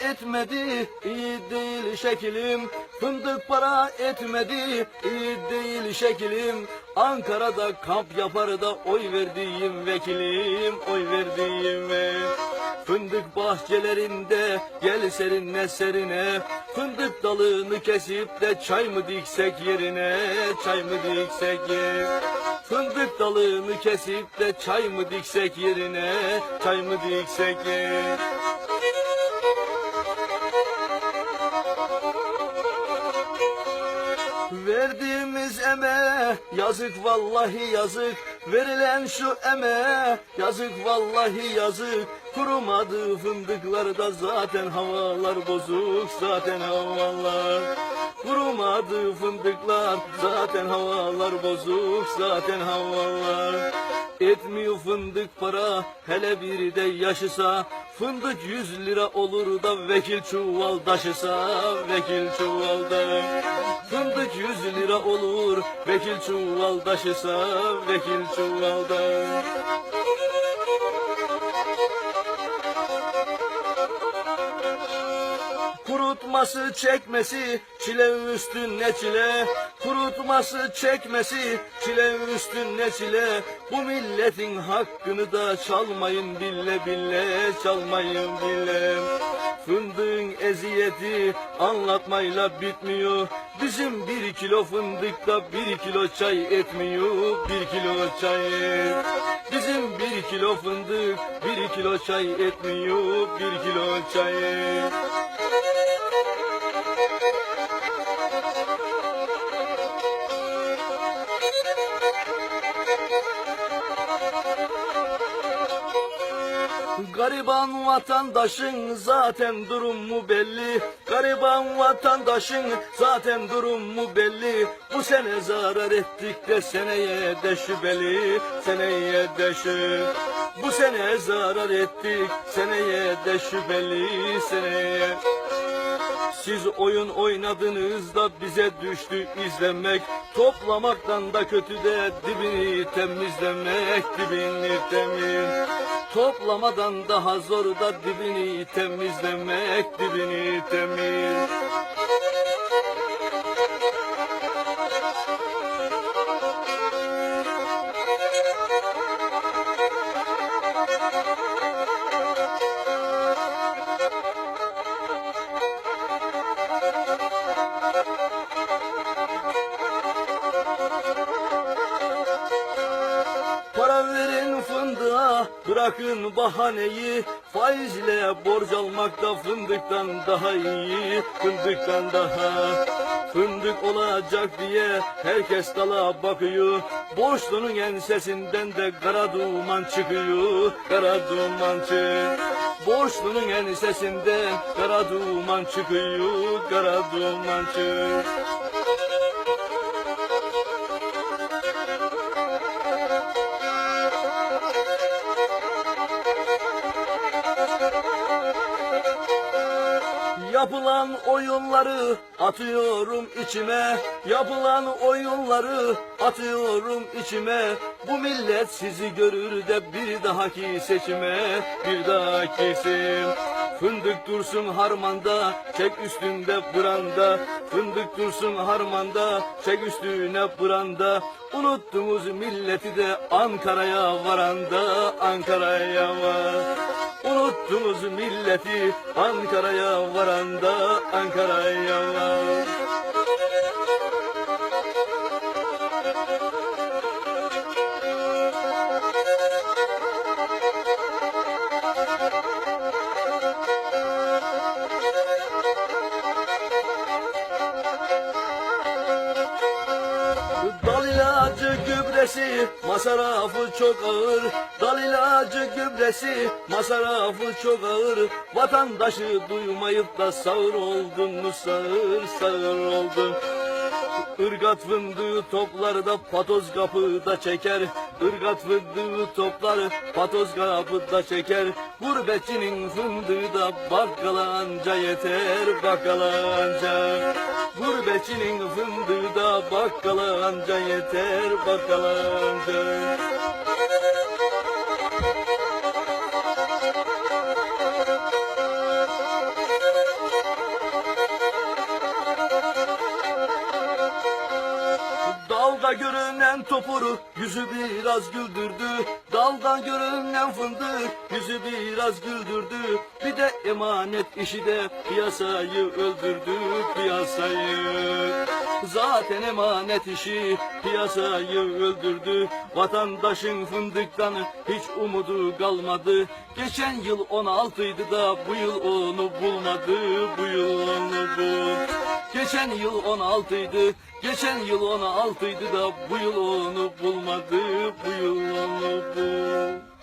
etmedi iyi değil şekilim. Fındık para etmedi iyi değil şekilim. Ankara'da kamp yapar da oy verdiğim vekilim Oy verdiğim ve Fındık bahçelerinde gel serinle serine Fındık dalını kesip de çay mı diksek yerine Çay mı diksek Fındık dalını kesip de çay mı diksek yerine Çay mı diksek ye Verdiğimiz eme yazık vallahi yazık. Verilen şu eme yazık vallahi yazık. Kurumadı fındıklarda zaten havalar bozuk Zaten havalar. Kurumadı fındıklar zaten havalar bozuk Zaten havalar. Etmiyor fındık para hele bir de yaşısa. Fındık yüz lira olur da vekil çuval taşısa Vekil çuvalda lira olur vekil çuval taşısa Vekil çuvalda. Kurutması çekmesi çile üstüne çile? Kurutması çekmesi çile üstüne çile? Bu milletin hakkını da çalmayın bille bille Çalmayın bille. Fındığın eziyeti anlatmayla bitmiyor. Bizim bir kilo fındıkta bir kilo çay etmiyor. Bir kilo çay. Bizim bir kilo fındık bir kilo çay etmiyor. Bir kilo çay Gariban vatandaşın zaten durumu belli. Gariban vatandaşın zaten durumu belli. Bu sene zarar ettik de seneye de şüpheli Seneye de şu Bu sene zarar ettik seneye de şüpheli Seneye siz oyun oynadınız da bize düştü izlemek Toplamaktan da kötü de dibini temizlemek Dibini temiz. Toplamadan daha zor da dibini temizlemek Dibini temiz fındığa bırakın bahaneyi Faizle borç almak da fındıktan daha iyi Fındıktan daha. Fındık olacak diye herkes dala bakıyor Borçlunun ensesinden de kara duman çıkıyor Kara duman çık. Borçlunun ensesinden kara duman çıkıyor Kara duman çık Yapılan oyunları atıyorum içime. Yapılan oyunları atıyorum içime. Bu millet sizi görür de bir dahaki seçime. Bir dahaki seçim Fındık dursun harmanda çek üstünde branda Fındık dursun harmanda çek üstüne branda Unuttunuz milleti de Ankara'ya varanda Ankara'ya var. Unuttunuz milleti Ankara'ya varanda Ankara'ya gübresi masrafı çok ağır. Dal ilacı gübresi masrafı çok ağır. Vatandaşı duymayıp da sağır oldun mu? Sağır sağır oldun. Irgat fındığı toplar da patoz kapıda çeker. Irgat fındığı toplar patoz kapıda çeker. Gurbetçinin fındığı da bakkala anca yeter bakkala anca Gurbetçinin fındığı da bakkala anca yeter bakkala anca Dalda görünen topuru yüzü biraz güldürdü. Dalda görünen fındık yüzü biraz güldürdü. Bir de emanet işi de piyasayı öldürdü piyasayı. Zaten emanet işi piyasayı öldürdü. Vatandaşın fındıktan hiç umudu kalmadı. Geçen yıl 16'ydı da bu yıl onu bulmadı Bu yıl onu bul Geçen yıl 16'ydı Geçen yıl 16'ydı da bu yıl onu bulmadı Bu yıl onu bul